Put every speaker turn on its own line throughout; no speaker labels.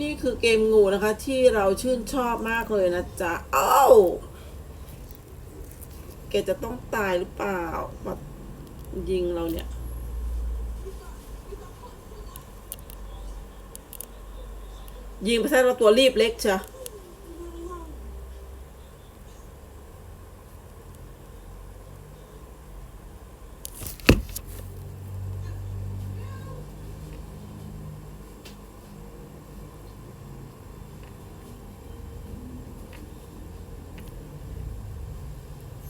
นี่คือเกมงูนะคะ ที่เราชื่นชอบมากเลยนะจ๊ะอ้าวแกจะต้องตายหรือเปล่ามายิงเราเนี่ยยิงไปซะเราตัวรีบเล็กเชีย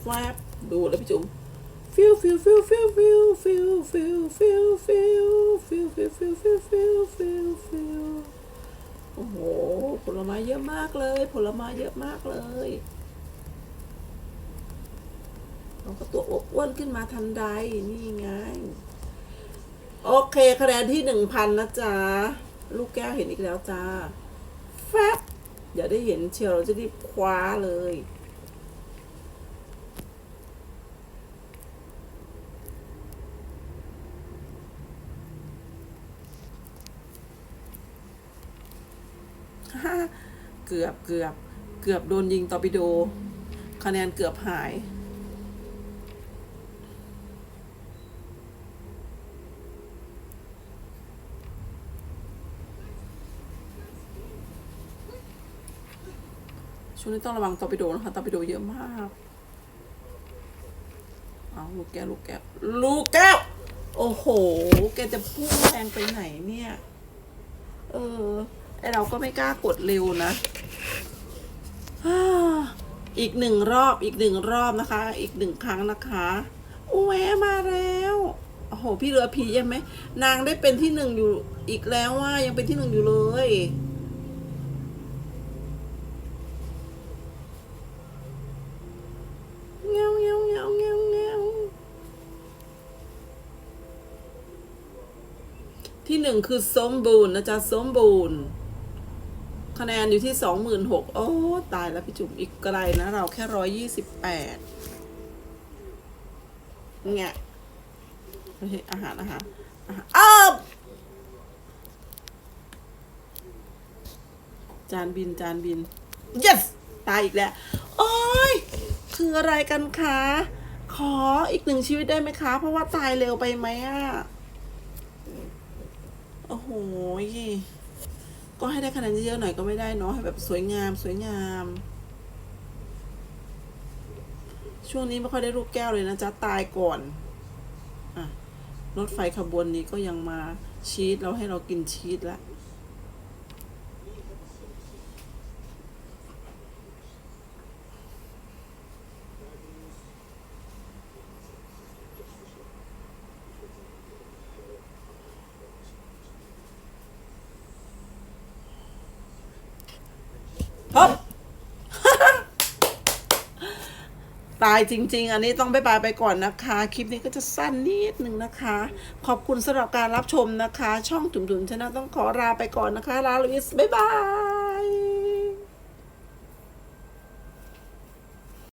วแฟบดูแล้วพี่จุ๋มฟิวฟิวฟิวฟิวฟิวฟิวฟิวฟิวฟิวฟิวฟิวฟิวฟิวฟิวฟิวฟิวโอ้โห ผลไม้เยอะมากเลย ผลไม้เยอะมากเลยเราก็ตัวอ้วนขึ้นมาทันใดนี่ไง โอเคคะแนนที่หนึ่งพันนะจ๊ะ ลูกแก้วเห็นอีกแล้วจ้าแฟบอย่าได้เห็นเชียวเราจะรีบคว้าเลย เกือบเกือบเกือบโดนยิงตอร์ปิโด คะแนนเกือบหาย ช่วงนี้ต้องระวังตอร์ปิโดนะคะตอร์ปิโดเยอะมากเอาลูกแก้วลูกแก้วลูกแก้วโอ้โห แกจะพุ่งแรงไปไหนเนี่ย เออ ไอเราก็ไม่กล้ากดเร็วนะ อีกหนึ่งรอบอีกหนึ่งรอบนะคะ อีกหนึ่งครั้งนะคะอุ้ยมาแล้วโอ้โห พี่เรือผียังไหม นางได้เป็นที่หนึ่งอยู่อีกแล้วว่า ยังเป็นที่หนึ่งอยู่เลยเงี้ยวเงี้ยวเงี้ยวเงี้ยวเงี้ยวที่หนึ่งคือสมบูรณ์นะจ๊ะสมบูรณ์ คะแนนอยู่ที่สองหมื่นหกโอ้ ตายแล้วพี่จุ๋มอีกไกลนะเราแค่ร้อยยี่สิบแปดเนี่ยเฮ้ยอาหารอาหารอาหารอ้าวจานบินจานบิน yes ตายอีกแล้ว โอ้ยคืออะไรกันคะ ขออีกหนึ่งชีวิตได้ไหมคะ เพราะว่าตายเร็วไปไหมอะโอ้โห ก็ให้ได้คะแนนเยอะๆหน่อยก็ไม่ได้เนาะให้แบบสวยงามสวยงาม ช่วงนี้ไม่ค่อยได้รูปแก้วเลยนะจ๊ะตายก่อนอะรถไฟขบวนนี้ก็ยังมาชีสเราให้เรากินชีสละ ฮึบตายจริง ๆ อันนี้ต้องไปบายไปก่อนนะคะ คลิปนี้ก็จะสั้นนิดนึงนะคะ ขอบคุณสำหรับการรับชมนะคะ ช่องถุ่มๆชนะต้องขอลาไปก่อนนะคะลาลุิสบ๊ายบาย